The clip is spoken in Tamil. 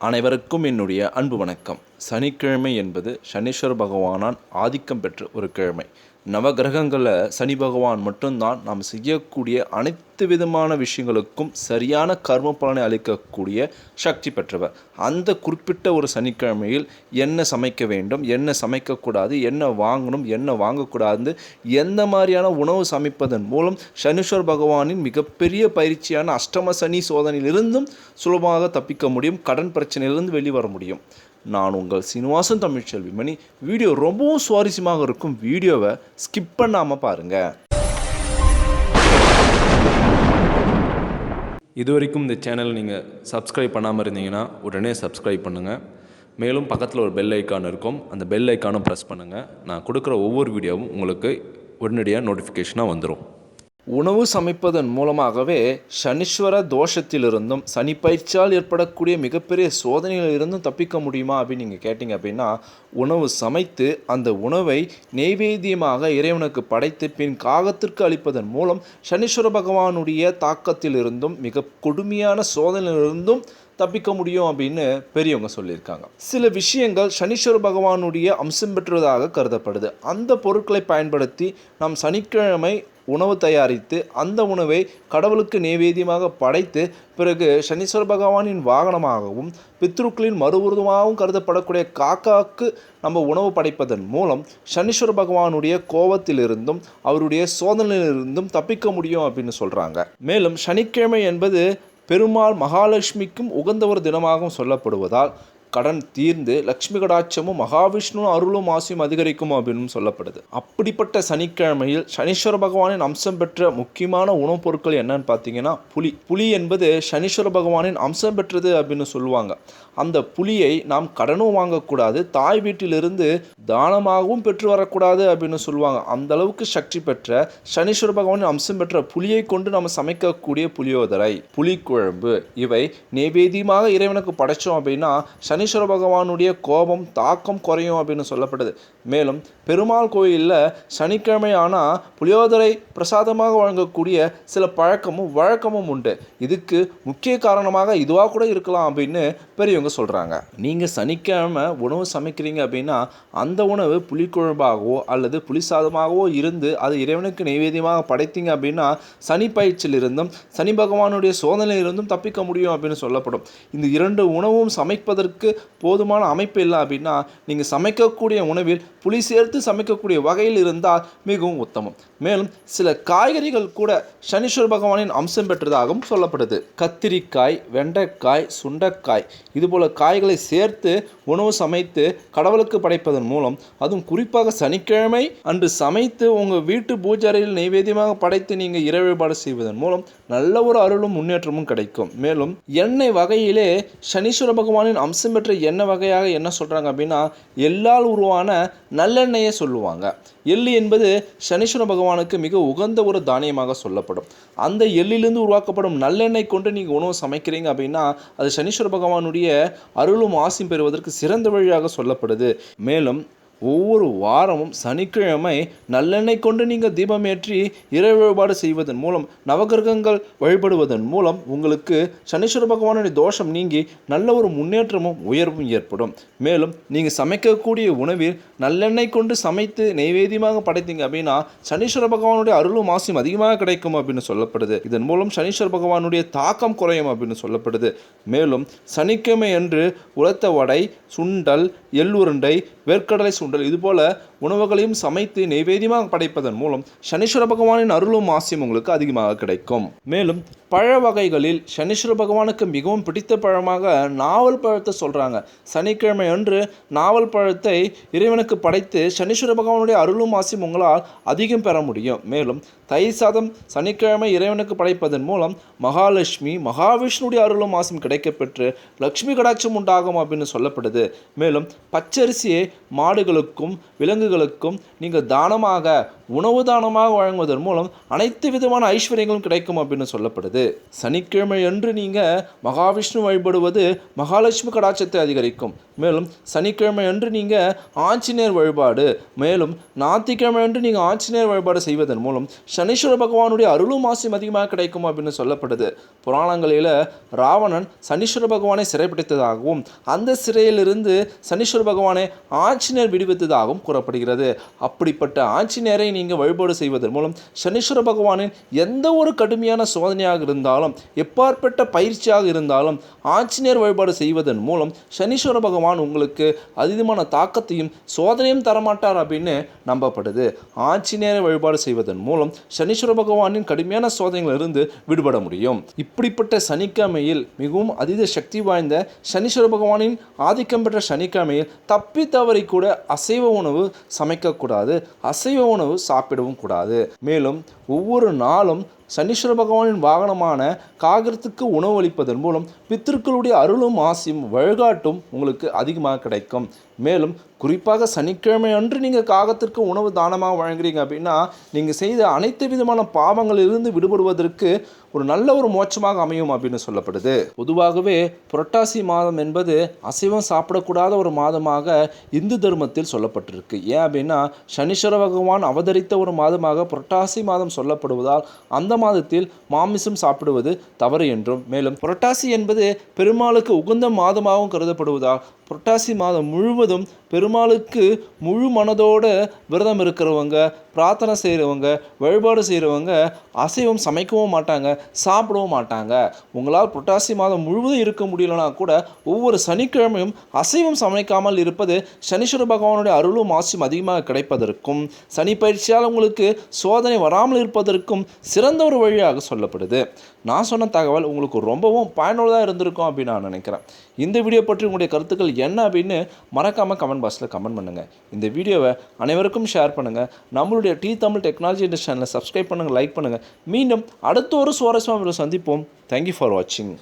அனைவருக்கும் என்னுடைய அன்பு வணக்கம். சனிக்கிழமை என்பது சனீஸ்வர பகவானால் ஆதிக்கம் பெற்ற ஒரு கிழமை. நவகிரகங்களில் சனி பகவான் மட்டும்தான் நாம் செய்யக்கூடிய அனைத்து விதமான விஷயங்களுக்கும் சரியான கர்ம பலனை அளிக்கக்கூடிய சக்தி பெற்றவர். அந்த குறிப்பிட்ட ஒரு சனிக்கிழமையில் என்ன சமைக்க வேண்டும் என்ன சமைக்கக்கூடாது என்ன வாங்கணும் என்ன வாங்கக்கூடாது எந்த மாதிரியான உணவு சமைப்பதன் மூலம் சனீஸ்வர் பகவானின் மிகப்பெரிய பயிற்சியான அஷ்டம சனி சோதனையிலிருந்தும் சுலபமாக தப்பிக்க முடியும் கடன் பிரச்சனையிலிருந்து வெளிவர முடியும். நான் உங்கள் சீனிவாசன் தமிழ்ச்செல்வி மணி வீடியோ ரொம்பவும் சுவாரஸ்யமாக இருக்கும். வீடியோவை ஸ்கிப் பண்ணாமல் பாருங்கள் இது வரைக்கும் இந்த சேனல் நீங்கள் சப்ஸ்கிரைப் பண்ணாமல் இருந்தீங்கன்னா உடனே சப்ஸ்கிரைப் பண்ணுங்கள் மேலும் பக்கத்தில் ஒரு பெல் ஐக்கான் இருக்கும். அந்த பெல் ஐக்கானும் ப்ரெஸ் பண்ணுங்கள் நான் கொடுக்குற ஒவ்வொரு வீடியோவும் உங்களுக்கு உடனடியாக நோட்டிஃபிகேஷனாக வந்துடும் உணவு சமைப்பதன் மூலமாகவே சனீஸ்வர தோஷத்திலிருந்தும் சனி பயிற்சியால் ஏற்படக்கூடிய மிகப்பெரிய சோதனையிலிருந்தும் தப்பிக்க முடியுமா அப்படின்னு நீங்கள் கேட்டிங்க அப்படின்னா உணவு சமைத்து அந்த உணவை நெய்வேத்தியமாக இறைவனுக்கு படைத்து பின் காகத்திற்கு அளிப்பதன் மூலம் சனீஸ்வர பகவானுடைய தாக்கத்திலிருந்தும் மிக கொடுமையான சோதனையிலிருந்தும் தப்பிக்க முடியும் அப்படின்னு பெரியவங்க சொல்லியிருக்காங்க. சில விஷயங்கள் சனீஸ்வர பகவானுடைய அம்சம் பெற்றதாக கருதப்படுது. அந்த பொருட்களை பயன்படுத்தி நாம் சனிக்கிழமை உணவு தயாரித்து அந்த உணவை கடவுளுக்கு நைவேத்தியமாக படைத்து பிறகு சனீஸ்வர பகவானின் வாகனமாகவும் பித்ருக்களின் மறுவுருவமாகவும் கருதப்படக்கூடிய காக்காவுக்கு நம்ம உணவு படைப்பதன் மூலம் சனீஸ்வர பகவானுடைய கோபத்திலிருந்தும் அவருடைய சோதனையிலிருந்தும் தப்பிக்க முடியும் அப்படின்னு சொல்கிறாங்க மேலும் சனிக்கிழமை என்பது பெருமாள் மகாலட்சுமிக்கும் உகந்த ஒரு தினமாகவும் சொல்லப்படுவதால் கடன் தீர்ந்து லக்ஷ்மி கடாட்சமும் மகாவிஷ்ணு அருளும் ஆசையும் அதிகரிக்கும் அப்படின்னு சொல்லப்படுது. அப்படிப்பட்ட சனிக்கிழமையில் சனீஸ்வர பகவானின் அம்சம் பெற்ற முக்கியமான உணவுப் பொருட்கள் என்னன்னு பார்த்தீங்கன்னா புலி புலி என்பது சனீஸ்வர பகவானின் அம்சம் பெற்றது அப்படின்னு சொல்லுவாங்க. அந்த புலியை நாம் கடனும் வாங்கக்கூடாது தாய் வீட்டிலிருந்து தானமாகவும் பெற்று வரக்கூடாது அப்படின்னு சொல்லுவாங்க. அந்த அளவுக்கு சக்தி பெற்ற சனீஸ்வர பகவானின் அம்சம் பெற்ற புலியை கொண்டு நம்ம சமைக்கக்கூடிய புளியோதரை புலிக்குழம்பு இவை நைவேத்தியமாக இறைவனுக்கு படைச்சோம் அப்படின்னா சனீஸ்வர பகவானுடைய கோபம் தாக்கம் குறையும் அப்படின்னு சொல்லப்படுது மேலும் பெருமாள் கோயிலில் சனிக்கிழமை ஆனால் புளியோதரை பிரசாதமாக வழங்கக்கூடிய சில பழக்கமும் வழக்கமும் உண்டு. இதுக்கு முக்கிய காரணமாக இதுவாக கூட இருக்கலாம் அப்படின்னு பெரியவங்க சொல்கிறாங்க நீங்கள் சனிக்கிழமை உணவு சமைக்கிறீங்க அப்படின்னா அந்த உணவு புளிக்குழம்பாகவோ அல்லது புளிசாதமாகவோ இருந்து அது இறைவனுக்கு நைவேத்தியமாக படைத்தீங்க அப்படின்னா சனி பயிற்சியிலிருந்தும் சனி பகவானுடைய சோதனையிலிருந்தும் தப்பிக்க முடியும் அப்படின்னு சொல்லப்படும். இந்த இரண்டு உணவும் சமைப்பதற்கு போதுமான அமைப்பு இல்லை அப்படின்னா நீங்கள் சமைக்கக்கூடிய உணவில் புளி சேர்த்து சமைக்கக்கூடிய வகையில் இருந்தால் மிகவும் உத்தமம். மேலும் சில காய்கறிகள் கூட சனீஸ்வர பகவானின் அம்சம் பெற்றதாகவும் சொல்லப்படுது. கத்திரிக்காய் வெண்டைக்காய் சுண்டைக்காய் இதுபோல காய்களை சேர்த்து உணவு சமைத்து கடவுளுக்கு படைப்பதன் மூலம் அதுவும் குறிப்பாக சனிக்கிழமை அன்று சமைத்து உங்கள் வீட்டு பூஜாரியில் நைவேத்தியமாக படைத்து நீங்கள் இறை வழிபாடு செய்வதன் மூலம் நல்ல ஒரு அருளும் முன்னேற்றமும் கிடைக்கும். மேலும் எண்ணெய் வகையிலே சனீஸ்வர பகவானின் அம்சம் பெற்ற எண்ணெய் வகையாக என்ன சொல்கிறாங்க அப்படின்னா எல்லால் உருவான நல்லெண்ணெயை சொல்லுவாங்க. எள்ளு என்பது சனீஸ்வர பகவானுக்கு மிக உகந்த ஒரு தானியமாக சொல்லப்படும். அந்த எள்ளிலிருந்து உருவாக்கப்படும் நல்லெண்ணெய் கொண்டு நீங்கள் உணவு சமைக்கிறீங்க அப்படின்னா அது சனீஸ்வர பகவானுடைய அருளும் ஆசியும் பெறுவதற்கு சிறந்த வழியாக சொல்லப்படுது. மேலும் ஒவ்வொரு வாரமும் சனிக்கிழமை நல்லெண்ணெய் கொண்டு நீங்கள் தீபம் ஏற்றி இறை வழிபாடு செய்வதன் மூலம் நவகிரகங்கள் வழிபடுவதன் மூலம் உங்களுக்கு சனீஸ்வர பகவானுடைய தோஷம் நீங்கி நல்ல ஒரு முன்னேற்றமும் உயர்வும் ஏற்படும். மேலும் நீங்கள் சமைக்கக்கூடிய உணவில் நல்லெண்ணெய் கொண்டு சமைத்து நைவேத்தியமாக படைத்தீங்க அப்படின்னா சனீஸ்வர பகவானுடைய அருளும் ஆசையும் அதிகமாக கிடைக்கும் அப்படின்னு சொல்லப்படுது. இதன் மூலம் சனீஸ்வர பகவானுடைய தாக்கம் குறையும் அப்படின்னு சொல்லப்படுது. மேலும் சனிக்கிழமை அன்று உலர்த்த வடை சுண்டல் எள்ளுருண்டை வேர்க்கடலை சுண்டல். இதுபோல உணவுகளையும் சமைத்து நைவேத்தியமாக படைப்பதன் மூலம் சனீஸ்வர பகவானின் அருளும் ஆசையும் உங்களுக்கு அதிகமாக கிடைக்கும். மேலும் பழ வகைகளில் சனீஸ்வர பகவானுக்கு மிகவும் பிடித்த பழமாக நாவல் பழத்தை சொல்கிறாங்க சனிக்கிழமை அன்று நாவல் பழத்தை இறைவனுக்கு படைத்து சனீஸ்வர பகவானுடைய அருளும் ஆசியும் உங்களால் அதிகம் பெற முடியும். மேலும் தை சாதம் சனிக்கிழமை இறைவனுக்கு படைப்பதன் மூலம் மகாலட்சுமி மகாவிஷ்ணுடைய அருளும் ஆசியும் கிடைக்கப்பெற்று லக்ஷ்மி கடாட்சம் உண்டாகும் அப்படின்னு சொல்லப்படுது. மேலும் பச்சரிசியை மாடுகளுக்கும் விலங்குகளுக்கும் நீங்கள் தானமாக உணவு தானமாக வழங்குவதன் மூலம் அனைத்து விதமான ஐஸ்வர்யங்களும் கிடைக்கும் அப்படின்னு சொல்லப்படுது. சனிக்கிழமை அன்று நீங்கள் மகாவிஷ்ணு வழிபடுவது மகாலட்சுமி கடாட்சத்தை அதிகரிக்கும். மேலும் சனிக்கிழமை அன்று நீங்கள் ஆஞ்சநேயர் வழிபாடு மேலும் ஞாயிற்றுக்கிழமை அன்று நீங்கள் ஆஞ்சநேயர் வழிபாடு செய்வதன் மூலம் சனீஸ்வர பகவானுடைய அருளும் ஆசையும் அதிகமாக கிடைக்கும் அப்படின்னு சொல்லப்படுது. புராணங்களில் ராவணன் சனீஸ்வர பகவானை சிறைப்பிடித்ததாகவும் அந்த சிறையிலிருந்து சனீஸ்வர பகவானை ஆஞ்சநேயர் விடுவித்ததாகவும் கூறப்படுகிறது. அப்படிப்பட்ட ஆஞ்சநேயரை நீங்கள் வழிபாடு செய்வதன் மூலம் சனீஸ்வர பகவானின் எந்த ஒரு கடுமையான சோதனையாக இருந்தாலும் எப்பாற்பட்ட பயிற்சியாக இருந்தாலும் ஆஞ்சநேயர் வழிபாடு செய்வதன் மூலம் சனீஸ்வர பகவான் உங்களுக்கு அதிகமான தாக்கத்தையும் சோதனையும் தரமாட்டார் அப்படின்னு நம்பப்படுது. ஆட்சி நேர வழிபாடு செய்வதன் மூலம் சனீஸ்வர பகவானின் கடுமையான சோதனைகளிலிருந்து விடுபட முடியும். இப்படிப்பட்ட சனிக்கிழமையில் மிகவும் அதீத சக்தி வாய்ந்த சனீஸ்வர பகவானின் ஆதிக்கம் பெற்ற சனிக்கிழமையில் தப்பி தவறி கூட அசைவ உணவு சமைக்கக்கூடாது. அசைவ உணவு சாப்பிடவும் கூடாது. மேலும் ஒவ்வொரு நாளும் சனீஸ்வர பகவானின் வாகனமான காகரத்துக்கு உணவளிப்பதன் மூலம் பித்திருக்களுடைய அருளும் ஆசியும் வழிகாட்டும் உங்களுக்கு அதிகமாக கிடைக்கும். மேலும் குறிப்பாக சனிக்கிழமை அன்று நீங்கள் காகத்திற்கு உணவு தானமாக வழங்குறீங்க அப்படின்னா நீங்கள் செய்த அனைத்து விதமான பாவங்களிலிருந்து விடுபடுவதற்கு ஒரு நல்ல ஒரு மோட்சமாக அமையும் அப்படின்னு சொல்லப்படுது. பொதுவாகவே புரட்டாசி மாதம் என்பது அசைவம் சாப்பிடக்கூடாத ஒரு மாதமாக இந்து தர்மத்தில் சொல்லப்பட்டிருக்கு. ஏன் அப்படின்னா சனீஸ்வர பகவான் அவதரித்த ஒரு மாதமாக புரட்டாசி மாதம் சொல்லப்படுவதால் அந்த மாதத்தில் மாமிசம் சாப்பிடுவது தவறு என்றும் மேலும் புரட்டாசி என்பது பெருமாளுக்கு உகந்த மாதமாகவும் கருதப்படுவதால் புரட்டாசி மாதம் முழுவதும் பெருமாளுக்கு முழு மனதோட விரதம் இருக்கிறவங்க. பிரார்த்தனை செய்கிறவங்க வழிபாடு செய்கிறவங்க அசைவம் சமைக்கவும் மாட்டாங்க சாப்பிடவும் மாட்டாங்க. உங்களால் புரட்டாசி மாதம் முழுவதும் இருக்க முடியலனா கூட ஒவ்வொரு சனிக்கிழமையும் அசைவம் சமைக்காமல் இருப்பது சனீஸ்வர பகவானுடைய அருளும் ஆசியும் அதிகமாக கிடைப்பதற்கும் சனி பயிற்சியால் உங்களுக்கு சோதனை வராமல் இருப்பதற்கும் சிறந்த ஒரு வழியாக சொல்லப்படுது. நான் சொன்ன தகவல் உங்களுக்கு ரொம்பவும் பயனுள்ளதாக இருந்திருக்கும் அப்படின்னு நான் நினைக்கிறேன். இந்த வீடியோ பற்றி உங்களுடைய கருத்துக்கள் என்ன அப்படின்னு மறக்காமல் கமெண்ட் பாக்ஸில் கமெண்ட் பண்ணுங்கள் இந்த வீடியோவை அனைவருக்கும் ஷேர் பண்ணுங்கள் நம்மளுடைய டி தமிழ் டெக்னாலஜி இண்டஸ்ட் சேனலை சப்ஸ்கிரைப் பண்ணுங்கள் லைக் பண்ணுங்கள் மீண்டும் அடுத்த ஒரு சுவாரஸ்யமாக சந்திப்போம். தேங்க்யூ ஃபார் வாட்சிங்